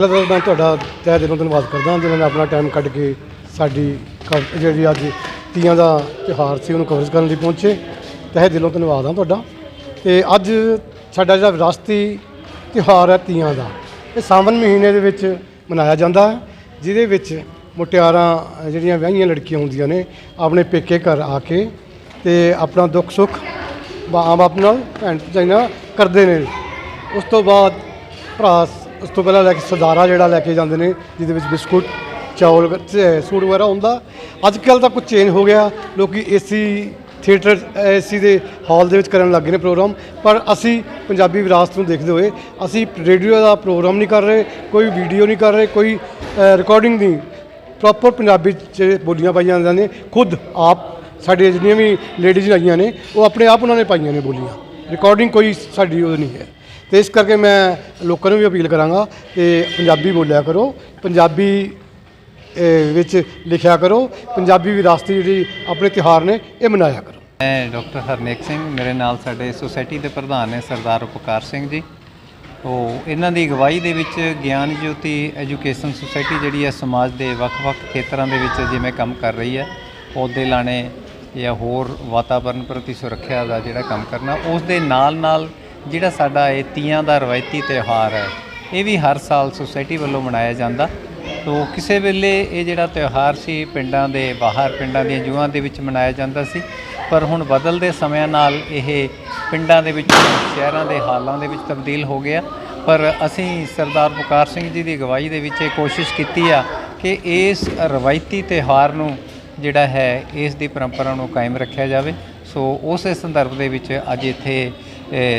ਪਹਿਲਾਂ ਤਾਂ ਮੈਂ ਤੁਹਾਡਾ ਤਹਿ ਦਿਲੋਂ ਧੰਨਵਾਦ ਕਰਦਾ ਜਿਨ੍ਹਾਂ ਨੇ ਆਪਣਾ ਟਾਈਮ ਕੱਢ ਕੇ ਸਾਡੀ ਕਵ- ਜਿਹੜੀ ਅੱਜ ਤੀਆਂ ਦਾ ਤਿਉਹਾਰ ਸੀ ਉਹਨੂੰ ਕਵਰੇਜ ਕਰਨ ਲਈ ਪਹੁੰਚੇ। ਤਹਿ ਦਿਲੋਂ ਧੰਨਵਾਦ ਹਾਂ ਤੁਹਾਡਾ। ਤੇ ਅੱਜ ਸਾਡਾ ਜਿਹੜਾ ਵਿਰਾਸਤੀ ਤਿਉਹਾਰ ਹੈ ਤੀਆਂ ਦਾ, ਇਹ ਸਾਵਣ ਮਹੀਨੇ ਦੇ ਵਿੱਚ ਮਨਾਇਆ ਜਾਂਦਾ ਹੈ, ਜਿਹਦੇ ਵਿੱਚ ਮੁਟਿਆਰਾਂ, ਜਿਹੜੀਆਂ ਵਿਆਹੀਆਂ ਲੜਕੀਆਂ ਹੁੰਦੀਆਂ ਨੇ, ਆਪਣੇ ਪੇਕੇ ਘਰ ਆ ਕੇ ਤੇ ਆਪਣਾ ਦੁੱਖ ਸੁੱਖ ਮਾਂ ਬਾਪ ਨਾਲ ਭੈਣ ਭਜਾਈ ਨਾਲ ਕਰਦੇ ਨੇ। ਉਸ ਤੋਂ ਬਾਅਦ ਭਰਾ ਸ- ਉਸ ਤੋਂ ਪਹਿਲਾਂ ਲੈ ਕੇ ਸਦਾਰਾ ਜਿਹੜਾ ਲੈ ਕੇ ਜਾਂਦੇ ਨੇ, ਜਿਹਦੇ ਵਿੱਚ ਬਿਸਕੁਟ, ਚੌਲ ਸੂਟ ਵਗੈਰਾ ਹੁੰਦਾ। ਅੱਜ ਕੱਲ ਤਾਂ ਕੁਝ ਚੇਂਜ ਹੋ ਗਿਆ, ਲੋਕੀ ਏਸੀ ਥੀਏਟਰ ਏਸੀ ਦੇ ਹਾਲ ਦੇ ਵਿੱਚ ਕਰਨ ਲੱਗੇ ਨੇ ਪ੍ਰੋਗਰਾਮ। ਪਰ ਅਸੀਂ ਪੰਜਾਬੀ ਵਿਰਾਸਤ ਨੂੰ ਦੇਖਦੇ ਹੋਏ, ਅਸੀਂ ਰੇਡੀਓ ਦਾ ਪ੍ਰੋਗਰਾਮ ਨਹੀਂ ਕਰ ਰਹੇ, ਕੋਈ ਵੀਡੀਓ ਨਹੀਂ ਕਰ ਰਹੇ, ਕੋਈ ਰਿਕਾਰਡਿੰਗ ਨਹੀਂ। ਪ੍ਰੋਪਰ ਪੰਜਾਬੀ 'ਚ ਬੋਲੀਆਂ ਪਾਈਆਂ ਜਾਂਦੀਆਂ ਨੇ, ਖੁਦ ਆਪ ਸਾਡੇ ਜਿੰਨੀਆਂ ਵੀ ਲੇਡੀਜ਼ ਆਈਆਂ ਨੇ, ਉਹ ਆਪਣੇ ਆਪ ਉਹਨਾਂ ਨੇ ਪਾਈਆਂ ਨੇ ਬੋਲੀਆਂ। ਰਿਕਾਰਡਿੰਗ ਕੋਈ ਸਾਡੀ ਉਹ ਨਹੀਂ ਹੈ। ਤੇ ਇਸ ਕਰਕੇ ਮੈਂ ਲੋਕਾਂ ਨੂੰ ਵੀ ਅਪੀਲ ਕਰਾਂਗਾ ਕਿ ਪੰਜਾਬੀ ਬੋਲਿਆ ਕਰੋ, ਪੰਜਾਬੀ ਵਿੱਚ ਲਿਖਿਆ ਕਰੋ, ਪੰਜਾਬੀ ਵਿਰਾਸਤੀ ਜਿਹੜੀ ਆਪਣੇ ਤਿਉਹਾਰ ਨੇ, ਇਹ ਮਨਾਇਆ ਕਰੋ। ਮੈਂ ਡਾਕਟਰ ਹਰਨੇਕ ਸਿੰਘ, ਮੇਰੇ ਨਾਲ ਸਾਡੇ ਸੁਸਾਇਟੀ ਦੇ ਪ੍ਰਧਾਨ ਨੇ ਸਰਦਾਰ ਉਪਕਾਰ ਸਿੰਘ ਜੀ। ਉਹ ਇਹਨਾਂ ਦੀ ਅਗਵਾਈ ਦੇ ਵਿੱਚ ਗਿਆਨ ਜੋਤੀ ਐਜੂਕੇਸ਼ਨ ਸੁਸਾਇਟੀ ਜਿਹੜੀ ਹੈ, ਸਮਾਜ ਦੇ ਵੱਖ-ਵੱਖ ਖੇਤਰਾਂ ਦੇ ਵਿੱਚ ਜਿਵੇਂ ਕੰਮ ਕਰ ਰਹੀ ਹੈ, ਪੌਦੇ ਲਾਣੇ ਜਾਂ ਹੋਰ ਵਾਤਾਵਰਣ ਪ੍ਰਤੀ ਸੁਰੱਖਿਆ ਦਾ ਜਿਹੜਾ ਕੰਮ ਕਰਨਾ, ਉਸ ਦੇ ਨਾਲ-ਨਾਲ ਜਿਹੜਾ ਸਾਡਾ ਇਹ ਤੀਆਂ ਦਾ ਰਵਾਇਤੀ ਤਿਉਹਾਰ ਹੈ, ਇਹ ਵੀ ਹਰ ਸਾਲ ਸੁਸਾਇਟੀ ਵੱਲੋਂ ਮਨਾਇਆ ਜਾਂਦਾ। ਤੋ ਕਿਸੇ ਵੇਲੇ ਇਹ ਜਿਹੜਾ ਤਿਉਹਾਰ ਸੀ, ਪਿੰਡਾਂ ਦੇ ਬਾਹਰ, ਪਿੰਡਾਂ ਦੀਆਂ ਜੂਆਂ ਦੇ ਵਿੱਚ ਮਨਾਇਆ ਜਾਂਦਾ ਸੀ। ਪਰ ਹੁਣ ਬਦਲਦੇ ਸਮਿਆਂ ਨਾਲ ਇਹ ਪਿੰਡਾਂ ਦੇ ਵਿੱਚ, ਸ਼ਹਿਰਾਂ ਦੇ ਹਾਲਾਂ ਦੇ ਵਿੱਚ ਤਬਦੀਲ ਹੋ ਗਿਆ। ਪਰ ਅਸੀਂ ਸਰਦਾਰ ਪੁਕਾਰ ਸਿੰਘ ਜੀ ਦੀ ਅਗਵਾਈ ਦੇ ਵਿੱਚ ਇਹ ਕੋਸ਼ਿਸ਼ ਕੀਤੀ ਆ ਕਿ ਇਸ ਰਵਾਇਤੀ ਤਿਉਹਾਰ ਨੂੰ ਜਿਹੜਾ ਹੈ ਇਸ ਦੀ ਪਰੰਪਰਾ ਨੂੰ ਕਾਇਮ ਰੱਖਿਆ ਜਾਵੇ। ਸੋ ਉਸੇ ਸੰਦਰਭ ਦੇ ਵਿੱਚ ਅੱਜ ਇੱਥੇ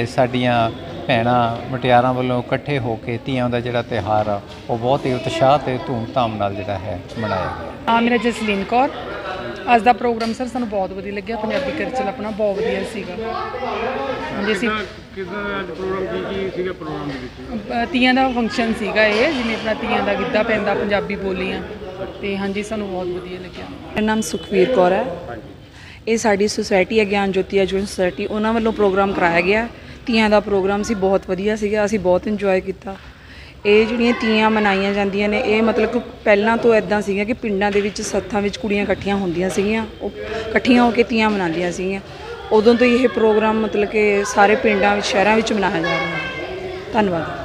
ਸਾਡੀਆਂ ਭੈਣਾਂ ਮਟਿਆਰਾਂ ਵੱਲੋਂ ਇਕੱਠੇ ਹੋ ਕੇ ਤੀਆਂ ਦਾ ਜਿਹੜਾ ਤਿਉਹਾਰ ਆ ਉਹ ਬਹੁਤ ਹੀ ਉਤਸ਼ਾਹ ਤੇ ਧੂਮ-ਧਾਮ ਨਾਲ ਜਿਹੜਾ ਹੈ ਮਨਾਇਆ ਗਿਆ। ਆ ਮੇਰਾ ਜਸਲੀਨ ਕੌਰ। ਅੱਜ ਦਾ ਪ੍ਰੋਗਰਾਮ ਸਰ ਸਾਨੂੰ ਬਹੁਤ ਵਧੀਆ ਲੱਗਿਆ। ਪੰਜਾਬੀ ਕਲਚਰ ਆਪਣਾ ਬਹੁਤ ਵਧੀਆ ਸੀਗਾ। ਹਾਂਜੀ ਅਸੀਂ ਕਿਦਾਂ ਦਾ ਅੱਜ ਪ੍ਰੋਗਰਾਮ ਕੀ ਕੀ ਸੀਗਾ ਪ੍ਰੋਗਰਾਮ ਦੇ ਵਿੱਚ? ਅ, ਤੀਆਂ ਦਾ ਫੰਕਸ਼ਨ ਸੀਗਾ ਇਹ ਜਿਵੇਂ ਆਪਣਾ ਤੀਆਂ ਦਾ ਗਿੱਧਾ ਪੈਂਦਾ ਪੰਜਾਬੀ ਬੋਲੀਆਂ। ਤੇ ਹਾਂਜੀ ਸਾਨੂੰ ਬਹੁਤ ਵਧੀਆ ਲੱਗਿਆ। ਮੇਰਾ ਨਾਮ ਸੁਖਵੀਰ ਕੌਰ ਹੈ। ਇਹ ਸਾਡੀ ਸੁਸਾਇਟੀ ਹੈ ਗਿਆਨ ਜੋਤੀ ਐਜੂਕੇਸ਼ਨ ਸੁਸਾਇਟੀ। ਉਹਨਾਂ ਵੱਲੋਂ ਪ੍ਰੋਗਰਾਮ ਕਰਾਇਆ ਗਿਆ। ਤੀਆਂ ਦਾ ਪ੍ਰੋਗਰਾਮ ਸੀ ਬਹੁਤ ਵਧੀਆ ਸੀਗਾ। ਅਸੀਂ ਬਹੁਤ ਇੰਜੋਏ ਕੀਤਾ। ਇਹ ਜਿਹੜੀਆਂ ਤੀਆਂ ਮਨਾਈਆਂ ਜਾਂਦੀਆਂ ਨੇ ਇਹ ਮਤਲਬ ਕਿ ਪਹਿਲਾਂ ਤੋਂ ਇਦਾਂ ਸੀਗਾ ਕਿ ਪਿੰਡਾਂ ਦੇ ਵਿੱਚ ਸੱਥਾਂ ਵਿੱਚ ਕੁੜੀਆਂ ਇਕੱਠੀਆਂ ਹੁੰਦੀਆਂ ਸੀਗੀਆਂ। ਉਹ ਇਕੱਠੀਆਂ ਹੋ ਕੇ ਤੀਆਂ ਮਨਾਉਂਦੀਆਂ ਸੀਗੀਆਂ। ਉਦੋਂ ਤੋਂ ਹੀ ਇਹ ਪ੍ਰੋਗਰਾਮ ਮਤਲਬ ਕਿ ਸਾਰੇ ਪਿੰਡਾਂ ਵਿੱਚ ਸ਼ਹਿਰਾਂ ਵਿੱਚ ਮਨਾਇਆ ਜਾ ਰਿਹਾ। ਹੈ ਧੰਨਵਾਦ।